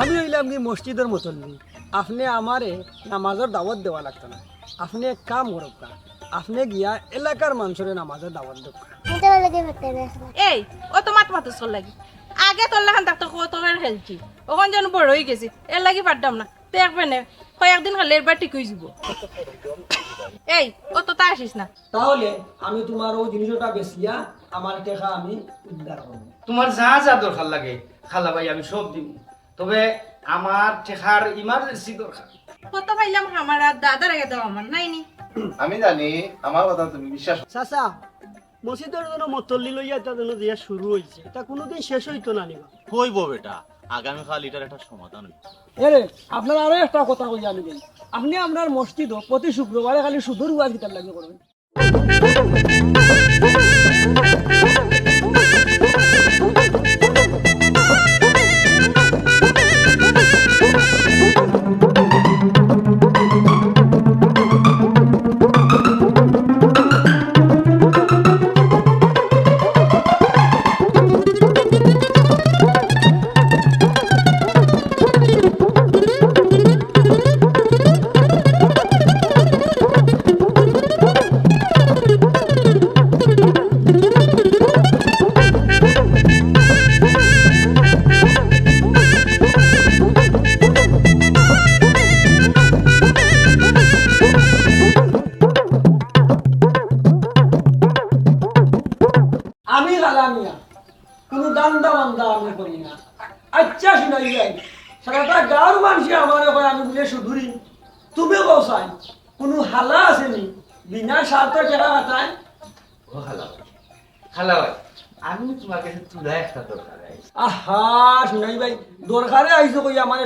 আমি হইলাম কি মসজিদের মুসল্লি। আপনি আমারে নামাজের দাওয়াত দেওয়া লাগতো না। আপনি এক কাম করুক না। আপনি গিয়া এলাকার মানুষের নামাজের দাওয়াত দেব এই, ও তো মাত মাতো আগে তোর লাখান থাকতো কত খেলছি ওখান যেন বড় হয়ে গেছি, এর লাগি পারতাম না। দেখবে না। কয়েকদিন খালি এরবার ঠিক হয়ে যাব? এই ও তো তা আসিস না। তাহলে আমি তোমার ওই জিনিসটা বেচিয়া আমার টেকা আমি উদ্ধার করব। তোমার যা যা দরকার লাগে খালা ভাই আমি সব দিব। তবে আমার ঠেকার ইমার্জেন্সি দরকার। কত পাইলাম আমার আর দাদার আগে দেওয়া আমার নাই নি। আমি জানি আমার কথা তুমি বিশ্বাস চাচা মসজিদের জন্য মতল্লি লইয়া দিয়া শুরু এটা কোনোদিন শেষ হইতো না নিবা হইব বেটা। আগামীকাল এটার একটা সমাধান এরে, আপনার আরও একটা কথা কই জানিবেন আপনি আপনার মসজিদও প্রতি শুক্রবারে খালি সুদূর ওয়াজ কিতাব লাগিয়ে করবেন।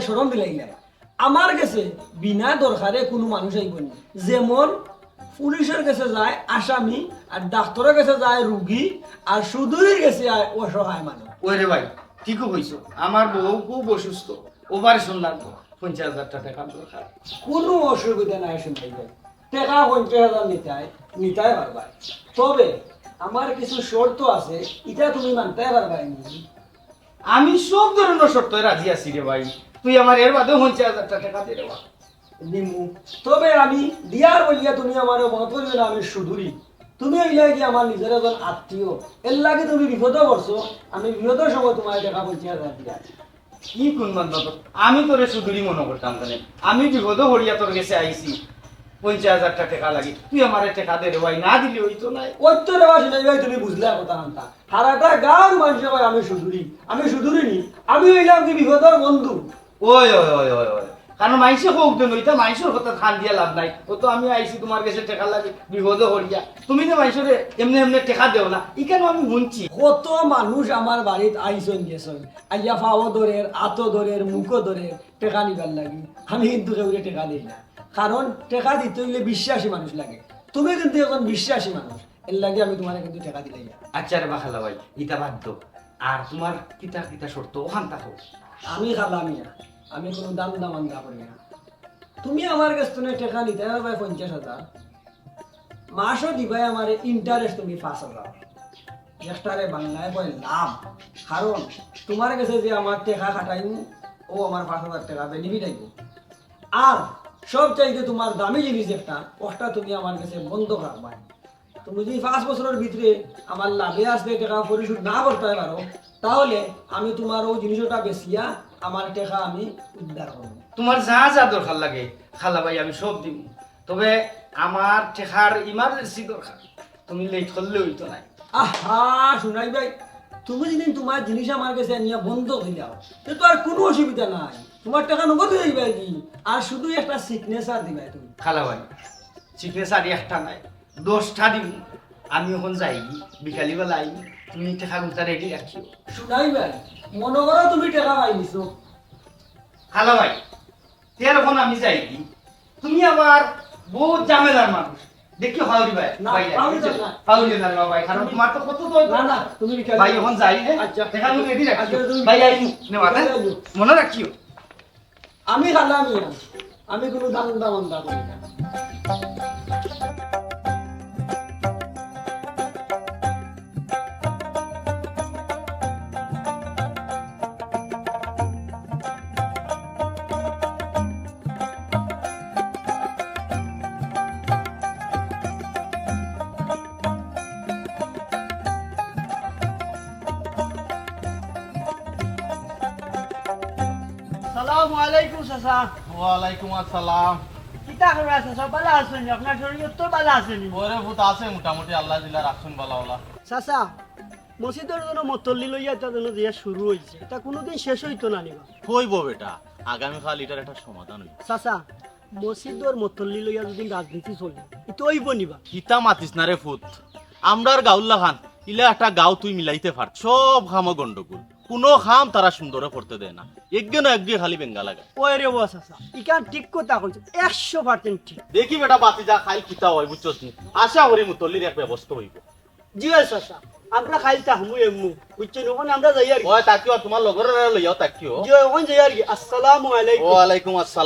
সরম দিলাই না। আমার কাছে বিনা দরকারে কোনো মানুষ আইব না। যেমন পুলিশের কাছে যায় আসামি আর ডাক্তারের কাছে যায় রুগী আর সুদূরের কাছে অসহায় মানুষ। ওই রে ভাই ঠিকও কইছো। আমার বউ খুব অসুস্থ। অপারেশন লাগবে পঞ্চাশ হাজার টাকা দরকার। কোনো অসুবিধা নাই শুনতে ভাই টাকা পঞ্চাশ হাজার নিতাই নিতাই পারবাই তবে আমার কিছু শর্ত আছে এটা তুমি মানতে পারবাই আমি সব ধরনের শর্ত রাজি আছি রে ভাই। তুই আমার এর পঞ্চাশ হাজার টাকা দিয়ে নিমু তবে আমি দিয়ার বলিয়া তুমি আমার মত না আমি সুধুরি। তুমি আমার নিজের একজন আত্মীয়। এর লাগে তুমি বিপদে পড়ছো আমি বিপদের সময় তোমার টাকা হাজার দিয়া কি আমি তোরে শুধুই মনে করতাম তাহলে। আমি বিপদ হরিয়া তোর কাছে আইছি। পঞ্চাশ হাজার টাকা লাগে। তুই আমার টাকা দে রে ভাই না দিলে ওই তো নাই। অত্য দেওয়া শুনে ভাই তুমি বুঝলে কথা নামতা সারাটা গাঁর মানুষ ভাই আমি সুধুরি। আমি সুধুরি নি। আমি হইলাম কি বিপদের বন্ধু। ওই ওই ওই ওই ওই। কারণ মাইসে হোক দেন ওইটা মাইসের কথা খান দিয়া লাভ নাই। ও তো আমি আইছি তোমার কাছে টাকা লাগে বিপদ হরিয়া তুমি মাইসরে এমনি এমনি টাকা দেও না আমি শুনছি? কত মানুষ আমার বাড়িত আইসন গেছন। আইয়া ফাও দরের আতো দরের মুখো দরের টেকা নিবার লাগি। আমি কিন্তু কেউরে টেকা দিই না। কারণ টেকা দিতে হইলে বিশ্বাসী মানুষ লাগে। তুমি কিন্তু এখন বিশ্বাসী মানুষ। এর লাগে আমি তোমার কিন্তু টেকা দিলাই আচ্ছা রে বাখালা ভাই ইটা বাদ আর তোমার কিতা কিতা শর্ত ওখান থাকো আমি খালামিয়া আমি কোনো দাম দামান্দা করি না। তুমি আমার কাছ তুমি টেকা নিতে পারবে পঞ্চাশ হাজার। মাসও দিবাই আমার ইন্টারেস্ট তুমি পাঁচ হাজার। একটারে বাংলায় কয় লাভ। কারণ তোমার কাছে যে আমার টেকা খাটাইমু, ও আমার পাঁচ হাজার টাকা বেনিফিট আইব আর সব চাইতে তোমার দামি জিনিস একটা, ওটা তুমি আমার কাছে বন্ধ রাখবা তুমি যদি পাঁচ বছরের ভিতরে আমার লাভে আসবে টাকা পরিশোধ না করতে পারো তাহলে আমি তোমার ওই জিনিসটা বেচিয়া আমার টাকা আমি উদ্ধার করব। তোমার যা যা দরকার লাগে খালা ভাই আমি সব দিব তবে আমার ঠেকার ইমার্জেন্সি দরকার তুমি লেট করলে হইতো নাই আহা শুনাই ভাই তুমি যদি তোমার জিনিস আমার কাছে নিয়ে বন্ধ হয়ে যাও তো আর কোনো অসুবিধা নাই। তোমার টাকা নগদ হয়ে যাবে আর শুধু একটা সিগনেচার দিবে তুমি। খালা ভাই সিগনেচার একটা নাই। দশটা দিব আমি এখন যাই বিকালিবেলা আই তুমি টেকা গুতা রেডি রাখিও। শুনাই ভাই মনে করো তুমি টাকা পাই নিছো। ভাই তেরখন আমি যাই তুমি আবার বহুত ঝামেলার মানুষ। দেখি হাউরি ভাই হাউরি না। না ভাই কারণ তোমার তো কত তো না না তুমি বিকালে- ভাই এখন যাই হ্যাঁ? আচ্ছা। টেকা গুলো রেডি রাখিও। আচ্ছা, ভাই আই বিকালে- নেওয়া বিকালে মনে রাখিও। আমি খালামি না আমি কোনো দাম দামান্দা করি না। আসসালামু আলাইকুম চাচা ওয়ালাইকুম আসসালাম। কিতা করে সব ভালো আছেন? আপনার শরীর তো ভালো আছেন ওরে ভূত আছে মোটামুটি আল্লাহ দিলা রাখছুন চাচা মসজিদের জন্য মতল্লি লইয়া যেন দিয়া শুরু হয়েছে এটা কোনোদিন শেষ হইতো না নিবা। কইব বেটা আগামীকাল এটার একটা সমাধান হইব। চাচা মসজিদর মতল্লি লইয়া যদি রাজনীতি চলে এটা হইব নিবা। কিতা মাতিস না রে ফুত আমরার গাউল্লা খান ইলে একটা গাও তুই মিলাইতে পার সব খামো গন্ডগোল। কোনো খাম তারা সুন্দরে করতে দেয় না। একদিন একদিন খালি বেঙ্গা লাগে ওই রে বস চাচা ইকান ঠিক কথা কইছ একশো পার্সেন্ট ঠিক। দেখি বেটা বাতি যা খাই কিতা হয় বুঝছস নি? আশা করি মুতল্লির এক ব্যবস্থা হইব। জি চাচা আমরা খাইতা হমু এমু বুঝছেন ওখানে আমরা যাই আর। ওই তাকিও তোমার লগর লইয়াও তাকিও। জি ওখানে যাই আর কি। আসসালামু আলাইকুম। ওয়ালাইকুম আসসালাম।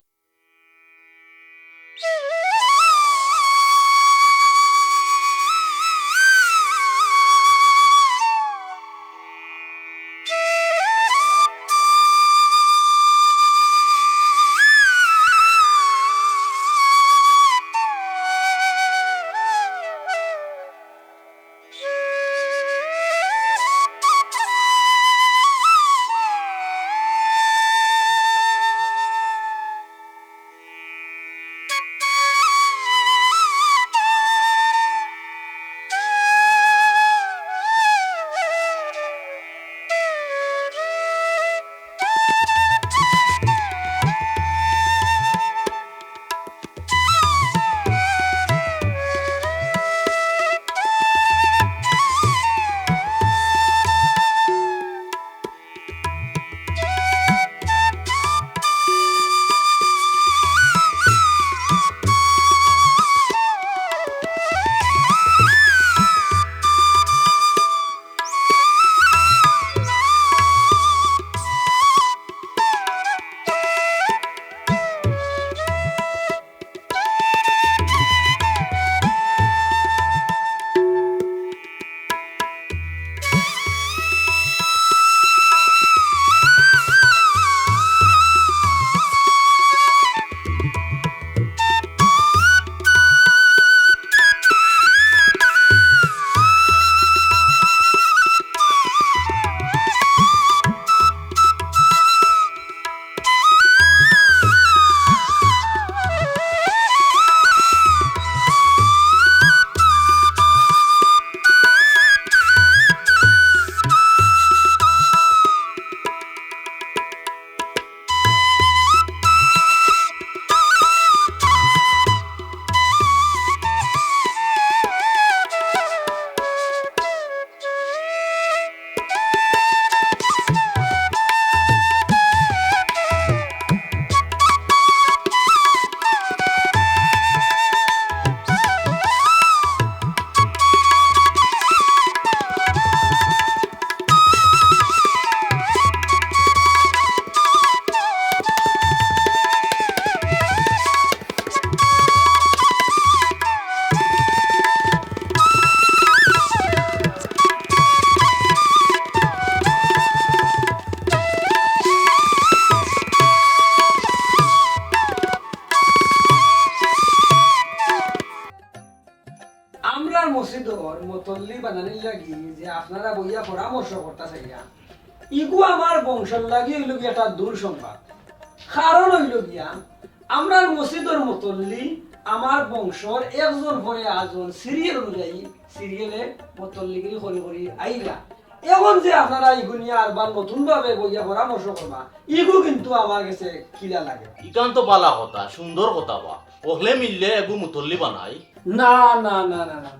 লাগি হইল গিয়া একটা দূর সংবাদ। কারণ হইল গিয়া আমরার মসজিদর মতল্লি আমার বংশর একজন পরে আজন সিরিয়াল অনুযায়ী সিরিয়ালে মতল্লিগিরি করি করি আইলা। এখন যে আপনারা আরবার নতুন ভাবে বইয়া পরামর্শ করবা ইগু কিন্তু আমার কাছে কিলা লাগে। ইকান তো বালা কথা সুন্দর কথা বা। ওহলে মিললে এগু মুতল্লি বানাই। না না না না না।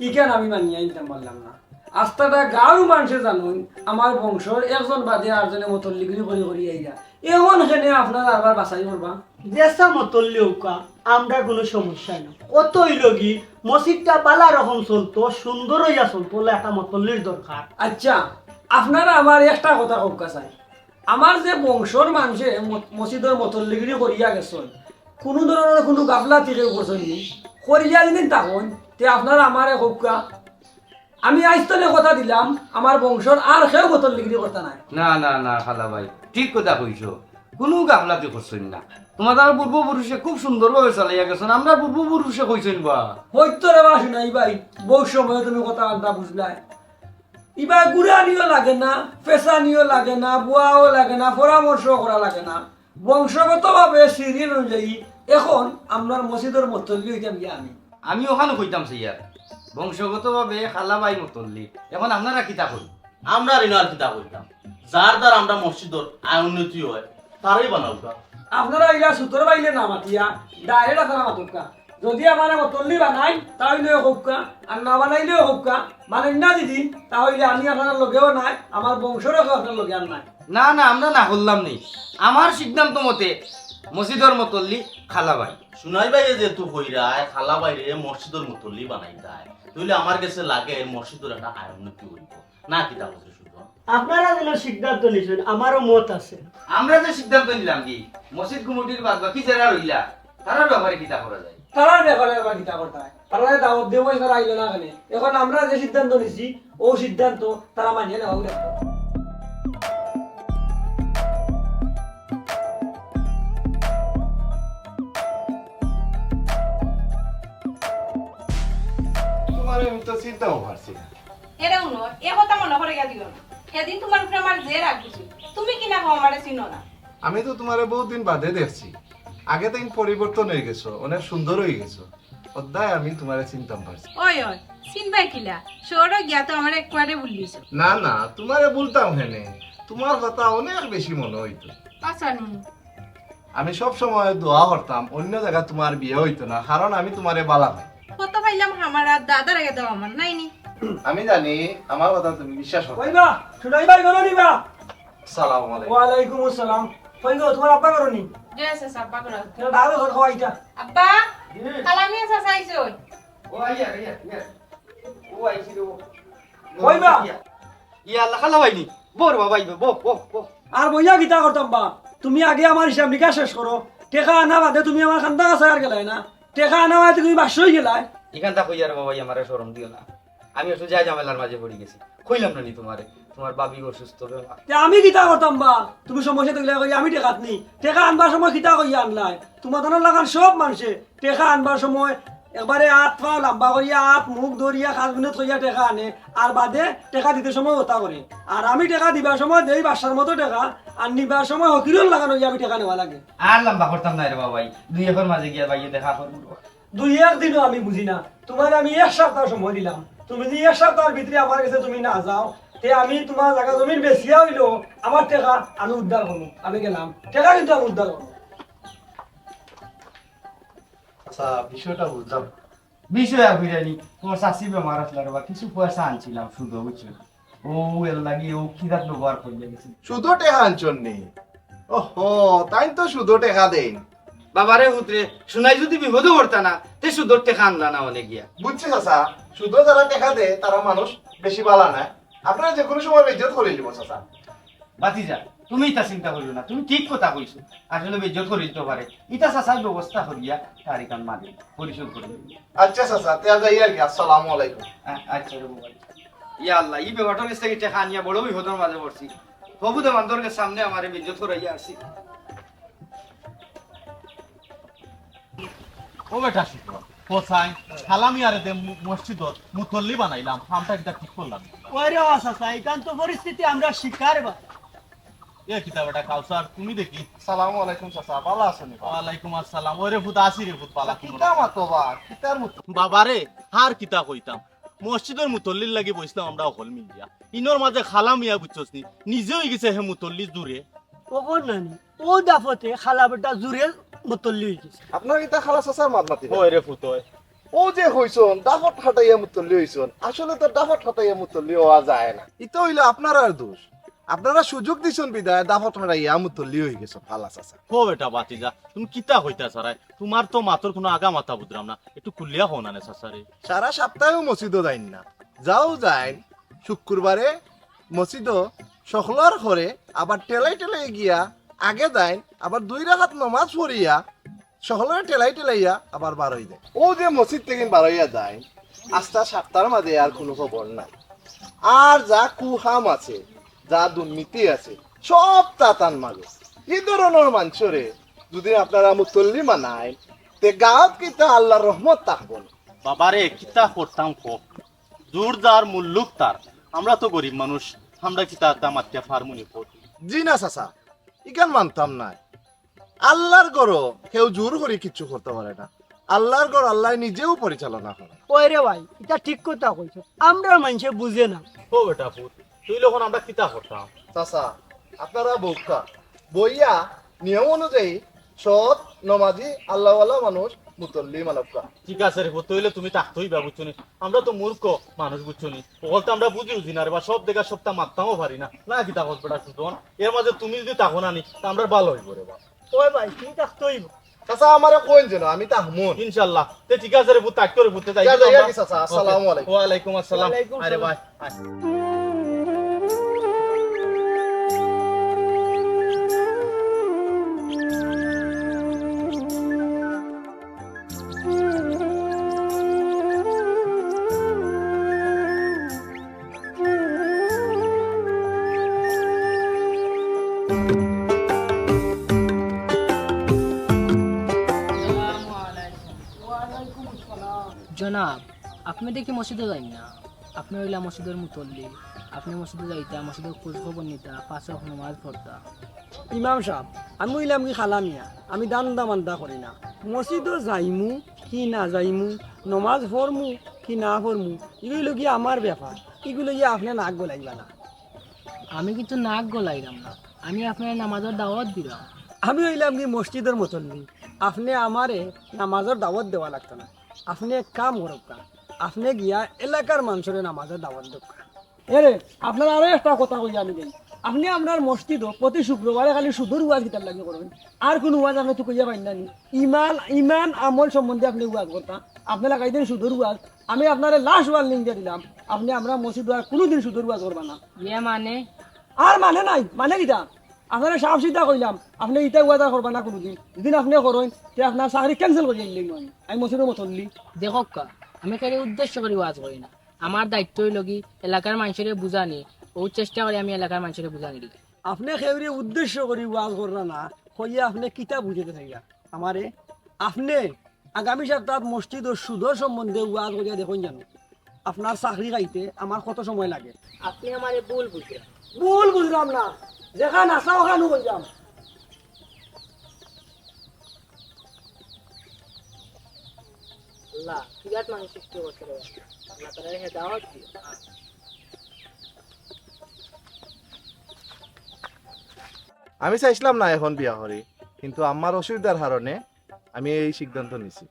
ইকেন আমি মানিয়ে নিতাম বললাম না। আস্তাটা গাঁর মানুষে জানুন আমার বংশর একজন বাদে আরজনে মতল্লিগুলি করি করি আইয়া এখন এখানে আপনার আবার বাছাই করবা দেশা মতল্লি উকা আমরা কোনো সমস্যা না কত হইলগি মসজিদটা বালা রকম চলতো সুন্দর হইয়া চলতো একটা মতল্লির দরকার আচ্ছা আপনারা আমার একটা কথা কবকা চাই আমার যে বংশর মানুষে মসজিদের মতল্লিগিরি করিয়া গেছেন কোনো ধরনের কোনো গাফলা থেকে করছেন করিয়া যদি তখন তে আপনারা আমারে কবকা আমি আইস্তনে কথা দিলাম আমার বংশর আর কেউ বোতল মতল্লিগিরি করতে নাই। না না না খালা ভাই ঠিক কথা কইছো। কোনো গাফলাতে করছেন না। তোমাদের পূর্বপুরুষে খুব সুন্দরভাবে চালাইয়া গেছেন আমরা পূর্বপুরুষে কইছেন বা? হয়তো রে বা শুনাই ভাই বহু সময় তুমি কথা আনতা বুঝলাই ইবা গুড়ানিও লাগে না পেশানিও লাগে না বুয়াও লাগে না পরামর্শ করা লাগে না। বংশগতভাবে সিরিয়াল অনুযায়ী এখন আপনার মসজিদের মতল্লি হইতাম গিয়া আমি। আমি ওখানে কইতাম সিয়ার বংশগতভাবে খালাবাই মতল্লি এখন আপনারা কিতা করি আমরা ঋণার কিতা কইতাম যার দ্বার আমরা মসজিদর উন্নতি হয় তারই বানাওটা আপনারা ইলা সুতর বাইলে না মাতিয়া ডাইরেক্ট আপনারা মাতুকা যদি আমার মতল্লি বানাই তাহলেও হোকা আর না বানাইলেও হোকা মানে না দিদি তাহলে আমি আপনার লগেও নাই আমার বংশেরও আপনার লগে আর নাই। না না আমরা না করলাম নেই। আমার সিদ্ধান্ত মতে মসজিদর মতল্লি খালাবাই। শুনাই ভাই যেহেতু কইরা খালা বাইরে মসজিদর মুতল্লি বানাই দেয় তাহলে আমার কাছে লাগে মসজিদের একটা কি না কিতা বলছে শুধু। আপনারা যেন সিদ্ধান্ত নিছেন আমারও মত আছে। আমরা যে সিদ্ধান্ত নিলাম কি মসজিদ কমিটির বাদ বাকি যারা রইলা তারার ব্যাপারে কিতা করা যায়। তারা ব্যাপারে আবার কিতা করতে হয় তারা দাওয়াত দেবো এবার আইলো না কেন? এখন আমরা যে সিদ্ধান্ত নিছি ও সিদ্ধান্ত তারা মানিয়ে নেওয়া তোমার আমি তো চিন্তাও পারছি না। এরা উনো এ কথা মনে করে গিয়া দিও না সেদিন তোমার উপরে আমার রাগ দিছি তুমি কিনা কও আমারে চিনো না। আমি তো তোমার বহুত দিন বাদে দেখছি। আগে তো পরিবর্তন হয়ে গেছো অনেক সুন্দর হয়ে গেছো। অধ্যায় আমি তোমার চিন্তা পারছি। ওই ওই চিনবাই কিলা? শহরে গিয়া তো আমার একবারে বললিস না না তোমারে বলতাম হেনে। তোমার কথা অনেক বেশি মনে হইতো। আচ্ছা নি আমি সব সময় দোয়া করতাম অন্য জায়গায় তোমার বিয়ে হইতো না কারণ আমি তোমারে বালা পাই কত পাইলাম আমার আর দাদার আগে দাও আমার নাই নি আমি জানি আমার কথা তুমি বিশ্বাস করো। কইবা নিবা সালাম আলাইকুম। ওয়ালাইকুম আসসালাম। কই গো তোমার আব্বা আছে করে ঘর খাওয়াইটা আব্বা কালামি আছে চাইছো? ও আইয়া আইয়া আইয়া ও আইছি রে কইবা? ইয়া আল্লাহ বোর বাবা ইবে বো বো বো আর বইয়া গীতা করতাম বা? তুমি আগে আমার হিসাব নিকাশ শেষ করো। টেকা আনা বাদে তুমি আমার খান্দা কাছে আর গেলাই না। টেকা আনা বাদে তুমি বাসই গেলাই এখানটা কইয়ার বাবাই আমারে শরম দিও না। আমি একটু যাই ঝামেলার মাঝে পড়ে গেছি। কইলাম না নি তোমারে তোমার বাবি অসুস্থ তে আমি গীতা করতাম বা? তুমি সমস্যা থাকলে কই আমি টেকাত নি। টেকা আনবার সময় গীতা কইয়া আনলাই? তোমার ধরনের লাগান সব মানুষে। টেকা আনবার সময় একবারে হাত পা লম্বা করিয়া হাত মুখ ধরিয়া খাস মিনিট কইয়া টেকা আনে আর বাদে টেকা দিতে সময় ওটা করে। আর আমি টেকা দিবার সময় দেই বাসার মতো টেকা আর নিবার সময় হকিরল লাগানো হইয়া আমি টেকা নেওয়া লাগে। আর লম্বা করতাম না রে বাবাই দুই একর মাঝে গিয়া বাইয়ে দেখা করব দুই একদিনও আমি বুঝি না। তোমার আমি এক সপ্তাহ সময় দিলাম। তুমি যদি এক সপ্তাহের ভিতরে আমার কাছে তুমি না যাও তে আমি তোমার জায়গা জমিন বেশিয়া হইল আমার টাকা আমি উদ্ধার করব। আমি গেলাম। টাকা কিন্তু আমি উদ্ধার করব। আচ্ছা বিষয়টা বুঝলাম। বিষয় আর হইরানি তোমার শাশি বেমার আসলে বা কিছু পয়সা আনছিলাম শুধু বুঝছ? ও এর লাগি ও খিদাত ব্যবহার করে গেছি। শুধু টেকা আনছন নি? ওহো তাই তো শুধু টেকা দেন। বাবারে হুতরে শুনাই যদি বিপদে পড়তা না তে সুদর টেকা আনলা না অনেক গিয়া। বুঝছি চাচা শুধু যারা টেকা দেয় তারা মানুষ বেশি বালা না। আপনারা যে কোনো সময় বেজত করে দিব চাচা। বাতি যা তুমি তা চিন্তা করিও না তুমি ঠিক কথা কইছো। আসলে বেজ্জত করে দিতে পারে। ইটা চাচার ব্যবস্থা করিয়া তারিখ আন মারি পরিশোধ করে আচ্ছা চাচা তে যাই আর কি আসসালামু আলাইকুম। আচ্ছা রে বাবা ইয়া আল্লাহ এই ব্যাপারটার কাছ থেকে টেকা আনিয়া বড় বিপদের মাঝে পড়ছি। প্রভু দে দেবান্তরকে সামনে আমারে বেজ্জত করাইয়া আসছি ও বেটা শুক্র কোথায়? সালামি আরে দে মসজিদত মুতল্লি বানাইলাম আমটা কিতা ঠিক করলাম। ওরে আসাসা একান্ত পরিস্থিতি আমরা শিকার বা এ কিতা কাউসার তুমি দেখি। সালামু আলাইকুম চাচা ভালো আছেন ওয়ালাইকুম আসসালাম। ওরে ফুত আসি রে ফুত পালা কিতা মাতো কিতার মতো। বাবারে হার কিতা কইতাম মসজিদের মুতল্লির লাগি বসলাম আমরা অকল মিলিয়া। ইনর মাঝে খালা মিয়া বুঝছস নি নিজে গেছে হে মুতল্লি দূরে ওপর নানি ও দাফতে খালা বেটা গেছে। আপনার কিতা খালা চাচার মাত মাতি ওই রে ফুত ও যে হইছন ডাফট হাটাইয়া মুতল্লি হইছন আসলে তো ডাফট হাটাইয়া মুতল্লি হওয়া যায় না। এটা হইলে আপনার আর দোষ। আপনারা সুযোগ দিছেন বিদায় দাফট হাটাইয়া মুতল্লি হয়ে গেছ ফালা চাচা হো বেটা বাতি যা তুমি কিতা হইতা সারাই? তোমার তো মাতর কোনো আগা মাথা বুঝলাম না একটু কুলিয়া হো না নে সাসারে। সারা সপ্তাহেও মসজিদও যাইন না। যাও যাইন শুক্রবারে মসজিদও সকলর ঘরে আবার টেলাই টেলাই গিয়া আগে যাইন আবার দুই রাখাত নমাজ পড়িয়া সকলের টেলাই টেলাইয়া আবার বারোই যায় ও যে মসজিদ থেকে বারোইয়া যায় আস্তা সাতটার মাঝে আর কোনো খবর নাই। আর যা কুহাম আছে যা দুর্নীতি আছে। সব তাতান মাগে। এই ধরনের মানুষরে যদি আপনারা মুতল্লি মানায় তে গাঁত কিতা আল্লাহর রহমত থাকব না বাবারে কিতা করতাম কো? জোর যার মুল্লুক তার। আমরা তো গরিব মানুষ আমরা কি তার দাম আত্মা ফার্মুনি পড়ি জি না চাচা ইকান মানতাম নাই আল্লাহর গড় কেউ জোর করে কিচ্ছু করতে পারে না। আল্লাহর গড় আল্লাহ নিজেও পরিচালনা করে। ওই রে ভাই এটা ঠিক কথা কইছো। আমরা মানুষে বুঝে না। ও বেটা পুত তুই যখন আমরা কিতা করতাম? চাচা আপনারা বইয়া নিয়ম অনুযায়ী সৎ নমাজি আল্লাহওয়ালা মানুষ মুতল্লি ঠিক আছে রে তুমি তাকতই বা বুঝছ আমরা তো মূর্খ মানুষ বুঝছ নি ওগুলো তো আমরা বুঝি বুঝি না রে বা সব দেখা সবটা মারতামও পারি না। না কিতা করছ বেটা সুতন এর মাঝে তুমি যদি তাকো না নি তা আমরা ভালো হইব রে বা। ওই ভাই তুই থাকতেই চাচা আমারে কইন যেন আমি তাহমুন ইনশাআল্লাহ তে ঠিক আছে রে তাকতো যাই কি আসসালামু আলাইকুম। ওয়া আলাইকুম আসসালাম আরে ভাই জনাব আপনি দেখি মসজিদে যাই না। আপনি হইলা মসজিদের মুতল্লি আপনি মসজিদে যাইতা মসজিদের খোঁজ খবর নিতা পাঁচ নামাজ পড়তা। ইমাম সাহেব আমি হইলাম কি খালামিয়া আমি দান দামান্দা করি না। মসজিদও যাইমু কি না যাইমু নমাজ পড়মু কি না পড়মু এগুলো কি আমার ব্যাপার? এগুলো গিয়ে আপনি নাক গলাইবা না? আমি কিন্তু নাক গলাইলাম না। আমি আপনার নামাজের দাওয়াত দিলাম। আমি হইলাম কি মসজিদের মতন আপনি আমারে নামাজের দাওয়াত দেওয়া লাগতো না। আপনি এক কাম করুক কা। আপনি গিয়া এলাকার মানুষের নামাজের দাওয়াত দেব এরে আপনার আরও একটা কথা কই আমি দেই। আপনি আপনার মসজিদও প্রতি শুক্রবারে খালি সুদূর ওয়াজ কিতাব লাগি করবেন। আর কোন ওয়াজ আপনি তো কইয়া পাইন না ইমান ইমান আমল সম্বন্ধে আপনি ওয়াজ করতা। আপনি লাগাই দিন সুদূর ওয়াজ আমি আপনার লাস্ট ওয়াজ লিঙ্ক দিয়ে দিলাম। আপনি আমরা মসজিদ আর কোনোদিন সুদূর ওয়াজ করবা না। ইয়ে মানে? আর মানে নাই। মানে কিটা আপনারা সাফ সিধা কইলাম আপনি ইটা ওয়াদা করবা না কোনোদিন। যেদিন আপনি করেন তে আপনার চাকরি ক্যান্সেল করে দিলেন আমি আমি মসজিদের মতনলি দেখক কা আমি খালি উদ্দেশ্য করে ওয়াজ করি না। আমার দায়িত্ব হইল কি এলাকার মানুষের বুঝানি ও চেষ্টা করি আমি এলাকার মানুষের বুঝানি দিই আপনি খেউরি উদ্দেশ্য করি ওয়াজ করলা না কইয়া আপনি কিতা বুঝাতে থাকা আমারে আপনি আগামী সপ্তাহ মসজিদ ও সুদর সম্বন্ধে ওয়াজ করিয়া দেখুন জানো। আপনার চাকরি খাইতে আমার কত সময় লাগে? আপনি আমার ভুল বুঝে ভুল বুঝলাম না। যেখান আসা ওখানে কইলাম আল্লাহ বিরাট মানুষ সৃষ্টি করতে আল্লাহ তারা হেদাওয়াত দিও আমি চাইছিলাম না এখন বিয়া করি কিন্তু আমার অসুবিধার কারণে আমি এই সিদ্ধান্ত নিছি।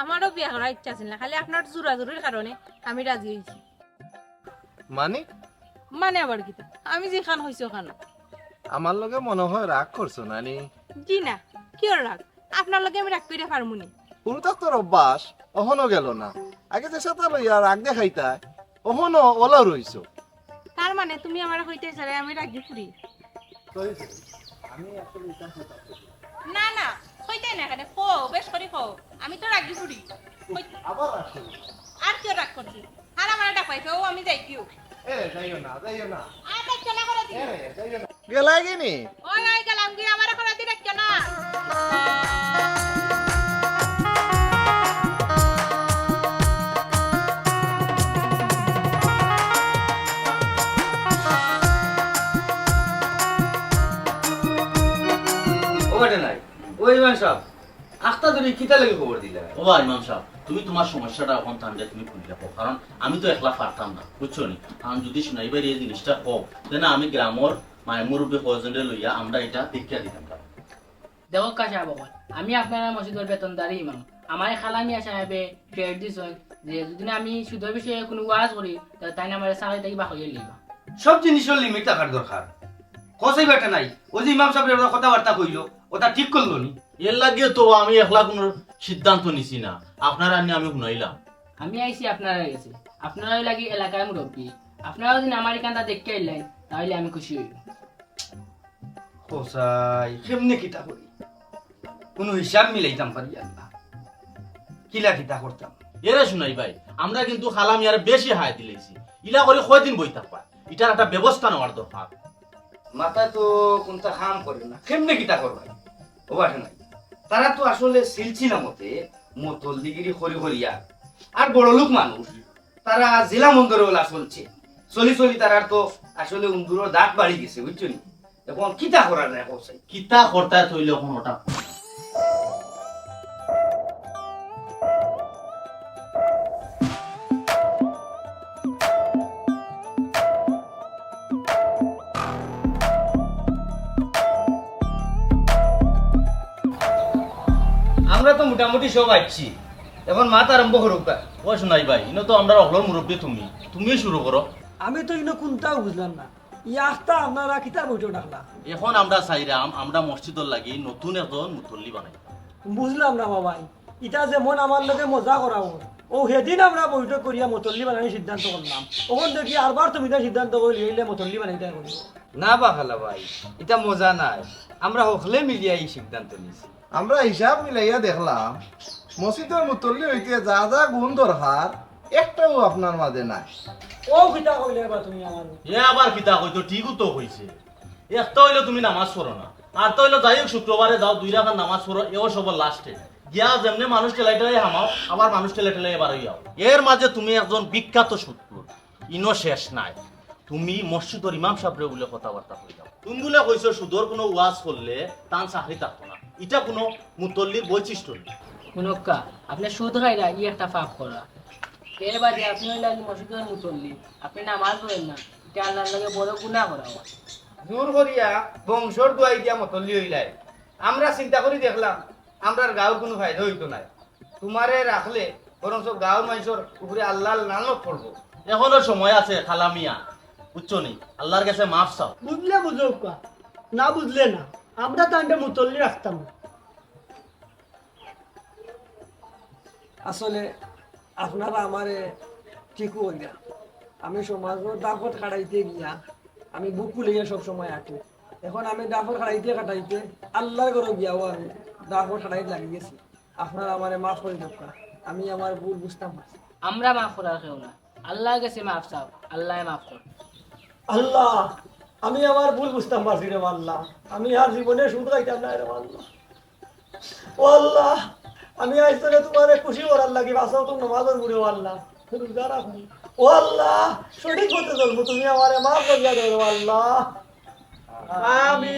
আমারও বিয়া করার ইচ্ছা ছিল না খালি আপনার জোরাজুরির কারণে আমি রাজি হয়েছি মানে? মানে আবার কি আমি যে খান হয়েছি ওখানে আমার লগে মনে হয় রাগ করছ নানি। জি না কিয় রাগ? আপনার লগে আমি রাগ করে পারমুনি পুরুতাক তোর অভ্যাস অহনো গেল না। আগে যে সাথে লইয়া রাগ দেখাইতা অহনো ওলা রইছো। তার মানে তুমি আমার হইতে চাই আমি রাগি ফুরি? না। না হইতে না কেন? খো বেশ করে খো আমি তো রাগি ফুরি। আবার। আর কেউ রাগ করছি আর আমার ডাকাইছে ও আমি যাই কিউ এ যাইও না যাইও না। আর ডাক্তার না করে দিই এ, যাইও না। গেলাই গিনি ওই ওই গেলাম গিয়ে আমার করে দিই না। ওটা নাই ওই ইমান সাহেব আখতা ধরে কিতা লাগে খবর দিলা ও ভাই ইমাম সাহেব। তুমি তোমার সমস্যাটা এখন থামলে তুমি খুলে রাখো কারণ আমি তো একলা পারতাম না বুঝছ নি? কারণ যদি শুনাইবার এই জিনিসটা হোক তাহলে আমি গ্রামর মায়ের মুরব্বী কজনে লইয়া আমরা এটা দেখিয়া দিতাম। দেখক কা সাহেব অকল, আমি আপনার মসজিদের বেতনদারি ইমাম। আমার খালামিয়া সাহেবে ট্রেড দিছেন যে যদি আমি সুদের বিষয়ে কোনো ওয়াজ করি তাহলে তাই না আমার চাকরি তাই বাকি লিবা। সব জিনিসের লিমিট থাকার দরকার। কসাই বেটা নাই ওই যে ইমাম সাহেবের কথাবার্তা কইলো ওটা ঠিক করল নি? এর লাগিয়ে তো আমি একলা কোনো সিদ্ধান্ত নিছি না। আপনারা নিয়ে আমি শুনাইলাম আমি আইছি আপনারা গেছে। আপনারা লাগি এলাকার মুরব্বী। আপনারা যদি আমার এখানটা দেখতে এলেন তাহলে আমি খুশি হইব। কসাই কেমনে কিতা করি? কোনো হিসাব মিলাইতাম পারি না। কিলা কিতা করতাম? এরা শুনাই ভাই আমরা কিন্তু খালামি আর বেশি হায় দিলেছি ইলা করে কয়দিন বই থাকবা এটার একটা ব্যবস্থা নেওয়ার দরকার। মাথায় তো কোনটা কাম করে না। কেমনে কিতা করবা? ও বাসে নাই। তারা তো আসলে শিলচি মতে মতল দিগিরি খরি খরিয়া আর বড় লোক মানুষ, তারা জেলা মন্দরে ওলা চলছে চলি চলি তারা তো আসলে উন্দুরের দাঁত বাড়ি গেছে বুঝছ এখন কিতা হরার কিতা হরতা তৈল এখন ওটা মোটামুটি সব আইছি। এখন মাত আরম্ভ করুক। ও শোনাই ভাই ইনো তো আমরা অগলোর মুরব্বী তুমি। তুমি শুরু করো। আমি তো ইনো কোনটাও বুঝলাম না। ইয়াখতা আপনারা কিতা বইটো ডাকলা এখন আমরা চাইরাম আমরা মসজিদর লাগি নতুন একজন মুতল্লি বানাই। বুঝলাম না বাবাই ইটা যেমন আমার লগে মজা করাবো ও সেদিন আমরা বৈঠক করিয়া মতল্লি বানানোর সিদ্ধান্ত করলাম। ওখান দেখি আরবার তুমি তার সিদ্ধান্ত করে লইলে মতল্লি বানাইতে করিব না বা খালা ভাই এটা মজা নাই। আমরা হকলে মিলিয়া এই সিদ্ধান্ত নিছি। আমরা হিসাব মিলাইয়া দেখলাম মসজিদের মুতল্লি হইতে যা যা গুণ দরকার একটাও আপনার মাঝে নাই। ও কিতা কইলে এবার তুমি আমার এ আবার কিতা কইতো ঠিকও তো হইছে একটা হইল তুমি নামাজ পড়ো না আর তো হইল যাই হোক শুক্রবারে যাও দুই রাখার নামাজ পড়ো এও সব লাস্টে। গিয়া যেমনি মানুষ টেলাই টেলাই হামাও আবার মানুষ টেলাই টেলাই এবার হইয়াও। এর মাঝে তুমি একজন বিখ্যাত সূত্র ইনো শেষ নাই। তুমি মসজিদর ইমাম সাহেবরে বলে কথাবার্তা হয়ে যাও তুমি বলে কইছো সুদর কোনো ওয়াজ করলে তান চাকরি থাকতো না। এটা কোনো মুতল্লির বৈশিষ্ট্য নেই। মুনক্কা আপনি খাইরা ই একটা পাপ করা। এর বাদে আপনি হইলে মসজিদের মুসল্লি আপনি নামাজ পড়েন না এটা আল্লাহর লগে বড় গুনাহ করা জোর করিয়া বংশর দুয়াই দিয়া মতল্লি হইলাই। আমরা চিন্তা করি দেখলাম আমরার গাঁর কোনো ফায়দা হইতো নাই। তোমারে রাখলে বরং সব গাঁর মানুষের উপরে আল্লাহ নানত পড়ব। এখনও সময় আছে খালামিয়া বুঝছ নি আল্লাহর কাছে মাফ চাও। বুঝলে বুঝো কা না বুঝলে না। আমরা তান্ডে মুতল্লি রাখতাম। আসলে আপনারা আমারে ঠিক করিয়া আমি সমাজের দাপট খাটাইতে গিয়া আমি বুক খুলিয়া সব সময় আঁকি। এখন আমি দাপট খাটাইতে খাটাইতে আল্লাহর ঘরে গিয়াও আমি দাপট খাটাইতে লাগি গেছি। আপনারা আমারে মাফ করে দোকা আমি আমার ভুল বুঝতাম আমরা মাফ করার কেউ না। আল্লাহ কাছে মাফ চাও আল্লাহ মাফ কর আল্লাহ! আমি আমার ভুল বুঝতাম পারছি রে আল্লাহ আমি আর জীবনে শুধরাইতাম না রে আল্লাহ ও আল্লাহ আমি আজ তোমারে খুশি করার লাগি বাসাও তো নমাজের ঘুরে ও আল্লাহ রোজা রাখব ও আল্লাহ সঠিক হতে চলবো, তুমি আমার মাফ করিয়া দেবো আল্লাহ আমি